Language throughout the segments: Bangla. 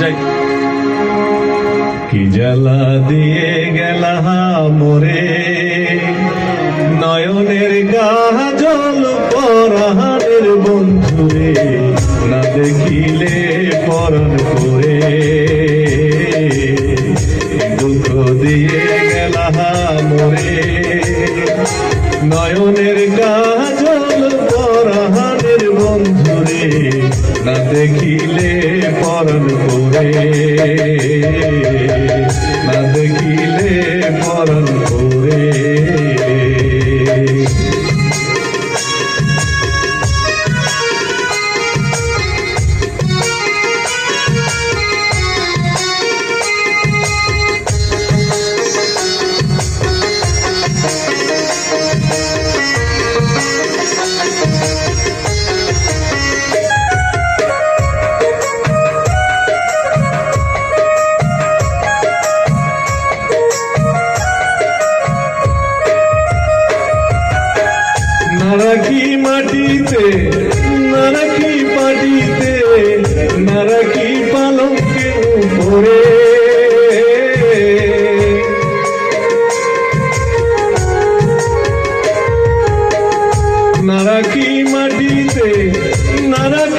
যাই। কি জ্বালা দিয়ে গেলা মোরে? নয়নের গাজল পরাহানের বন্ধুরে, না দেখিলে পরন করে দুঃখ দিয়ে গেলা মোরে, নয়নের গাজল পরাহানের বন্ধুরে না দেখিলে পরন করে না দেখিলে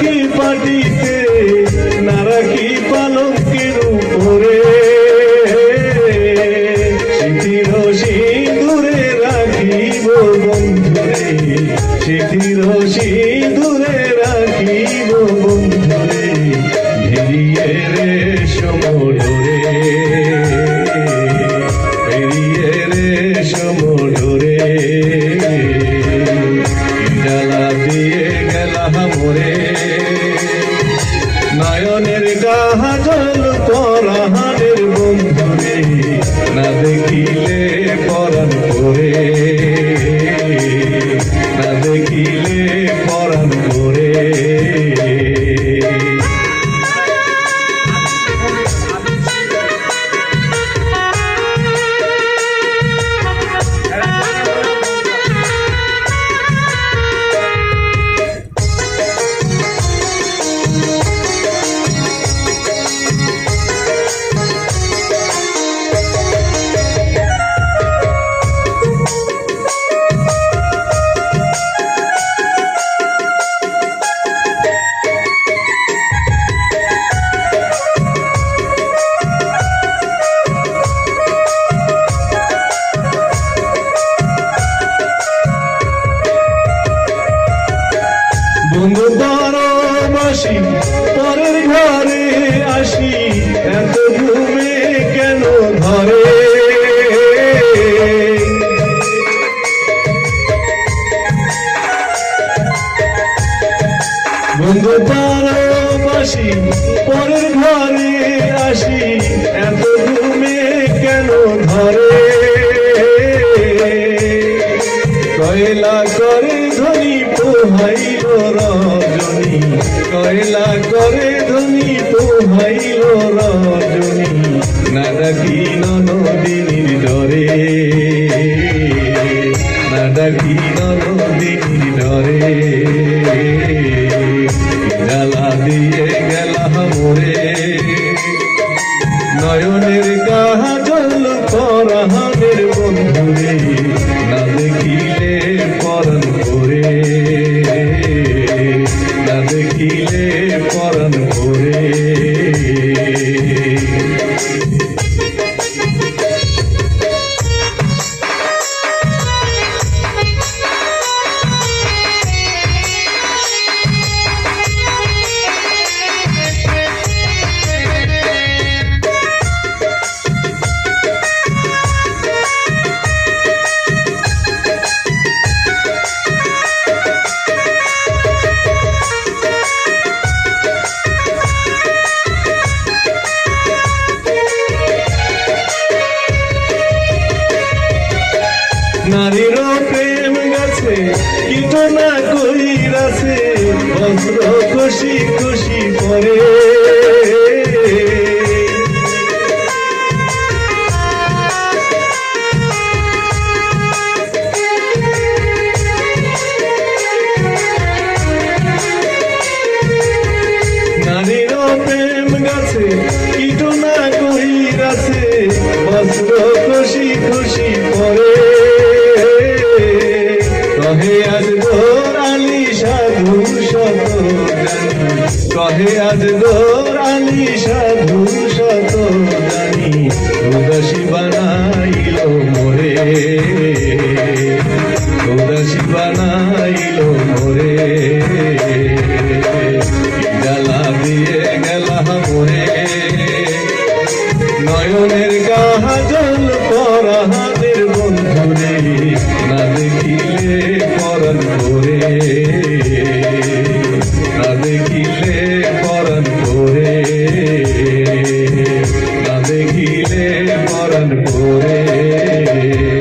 নারাকি পাটিতে নারাকি পালঙ্কের উপরে। স্মৃতির সিঁদুরে রাখিব বন্ধুরে স্মৃতির সিঁদুরে গাহাজল পরাহানের বন্ধুরে না দেখিলে পরাণ করে না দেখিলে পরাণ করে বন্ধু বাসি পরের ঘরে আসি। এত ঘুমে কেন ধরে বন্ধু বাসি পরের ঘরে আসি। এত ঘুমে কেন ধরে কয়লা করে ধনী পোহাইল রজনী কয়লা করে ধনী পোহাইল রজনী। না ডাকি নদীর ডরে নারীর প্রেম গাছে কীটনা কইরাছে বজ্র খুশি খুশি পরে। গাছে খুশি খুশি পরে। উদাসী বানাইল মোরে। উদাসী বানাইল মোরে।